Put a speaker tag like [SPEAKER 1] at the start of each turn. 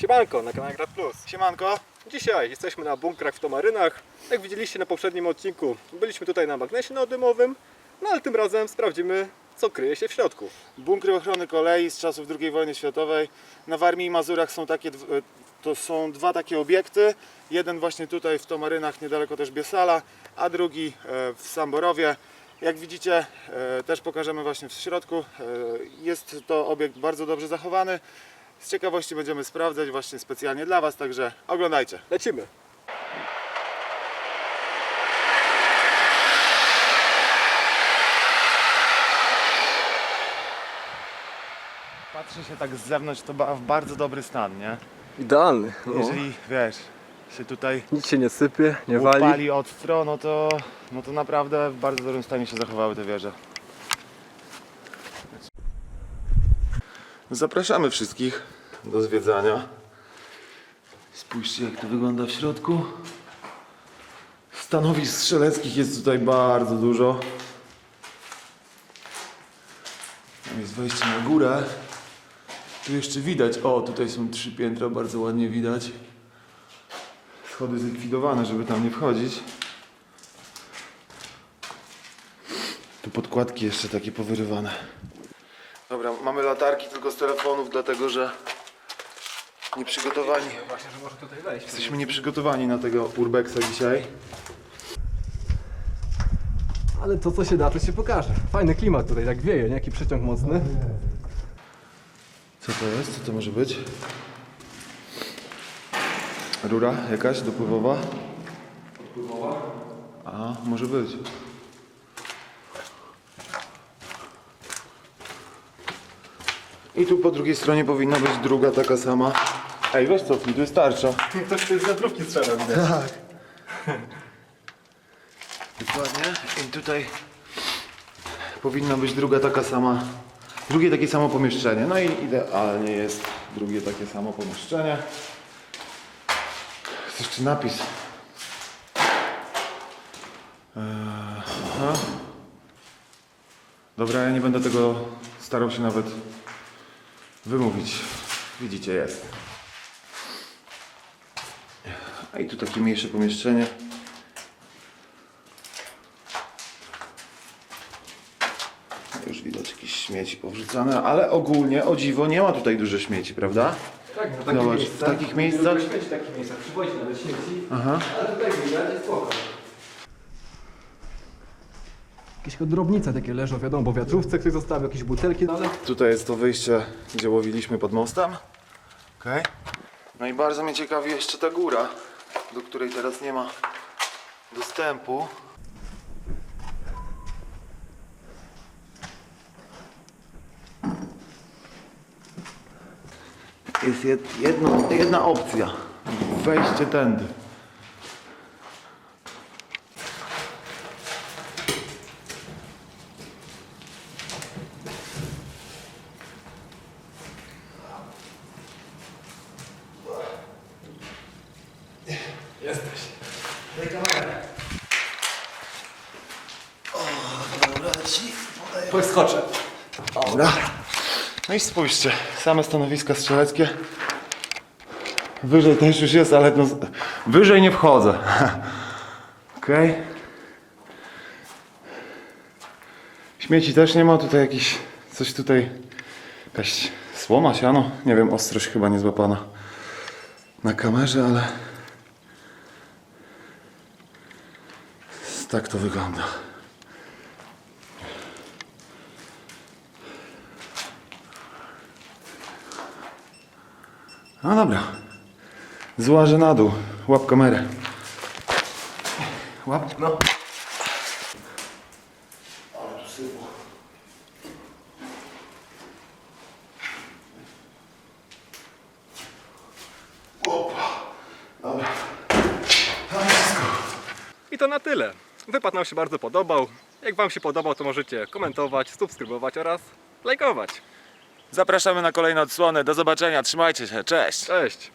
[SPEAKER 1] Siemanko na kanale Grad Plus.
[SPEAKER 2] Siemanko.
[SPEAKER 1] Dzisiaj jesteśmy na bunkrach w Tomarynach. Jak widzieliście na poprzednim odcinku, byliśmy tutaj na magnesie neodymowym, no ale tym razem sprawdzimy, co kryje się w środku.
[SPEAKER 2] Bunkry ochrony kolei z czasów II wojny światowej. Na Warmii i Mazurach są takie, e, to są dwa takie obiekty. Jeden właśnie tutaj w Tomarynach, niedaleko też Biesala, a drugi e, w Samborowie. Jak widzicie, e, też pokażemy właśnie w środku. Jest to obiekt bardzo dobrze zachowany. Z ciekawości będziemy sprawdzać właśnie specjalnie dla Was, także oglądajcie.
[SPEAKER 1] Lecimy.
[SPEAKER 2] Patrzy się tak z zewnątrz, to ba- w bardzo dobry stan, nie?
[SPEAKER 1] Idealny.
[SPEAKER 2] Jeżeli, wiesz, się tutaj
[SPEAKER 1] Nic się nie sypie, nie
[SPEAKER 2] upali ostro, no to, no to naprawdę w bardzo dobrym stanie się zachowały te wieże. Zapraszamy wszystkich do zwiedzania. Spójrzcie jak to wygląda w środku. Stanowisk strzeleckich jest tutaj bardzo dużo. Tam jest wejście na górę. Tu jeszcze widać, o tutaj są trzy piętra, bardzo ładnie widać schody zlikwidowane, żeby tam nie wchodzić. Tu podkładki jeszcze takie powyrywane. Dobra, mamy latarki tylko z telefonów, dlatego że nieprzygotowani.
[SPEAKER 1] Właśnie, że może tutaj wejść.
[SPEAKER 2] Jesteśmy nieprzygotowani na tego urbexa dzisiaj.
[SPEAKER 1] Ale to co się da, to się pokaże. Fajny klimat tutaj, jak wieje, nie? Jaki przeciąg mocny.
[SPEAKER 2] Co to jest? Co to może być? Rura jakaś dopływowa? Dopływowa? A, może być. I tu po drugiej stronie powinna być druga taka sama. Ej, weź co, tu jest tarcza.
[SPEAKER 1] Ktoś tu z wiatrówki strzela, widać.
[SPEAKER 2] Tak. Dokładnie. I tutaj powinna być druga taka sama, drugie takie samo pomieszczenie. No i idealnie jest drugie takie samo pomieszczenie. Jest jeszcze napis. Eee, aha. Dobra, ja nie będę tego starał się nawet wymówić. Widzicie, jest. A i tu takie mniejsze pomieszczenie. Już widać jakieś śmieci powrzucane, ale ogólnie o dziwo nie ma tutaj dużo śmieci, prawda?
[SPEAKER 1] Tak, no
[SPEAKER 2] Zobacz, w takich miejscach-
[SPEAKER 1] Nie śmieci w takich miejscach, przywoźć nawet śmieci.
[SPEAKER 2] Aha.
[SPEAKER 1] Ale tutaj widać, jest spoko. Jakieś drobnice takie leżą, wiadomo, bo wiatrówce ktoś zostawił, jakieś butelki, no ale...
[SPEAKER 2] Tutaj jest to wyjście, gdzie łowiliśmy pod mostem. Okay. No i bardzo mnie ciekawi jeszcze ta góra, do której teraz nie ma dostępu. Jest jed, jedno, jedna opcja. Wejście tędy.
[SPEAKER 1] Jesteś. Poskoczę.
[SPEAKER 2] Dobra. No i spójrzcie, same stanowiska strzeleckie. Wyżej też już jest, ale no, wyżej nie wchodzę. Okej. Śmieci też nie ma, tutaj jakiś, coś tutaj, jakaś słoma, siano, nie wiem, ostrość chyba nie złapana na kamerze, ale tak to wygląda. No dobra. Złażę na dół. Łap kamerę. Łap.
[SPEAKER 1] No. I to na tyle. Wypad nam się bardzo podobał. Jak Wam się podobał, to możecie komentować, subskrybować oraz lajkować.
[SPEAKER 2] Zapraszamy na kolejne odsłony. Do zobaczenia. Trzymajcie się. Cześć.
[SPEAKER 1] Cześć!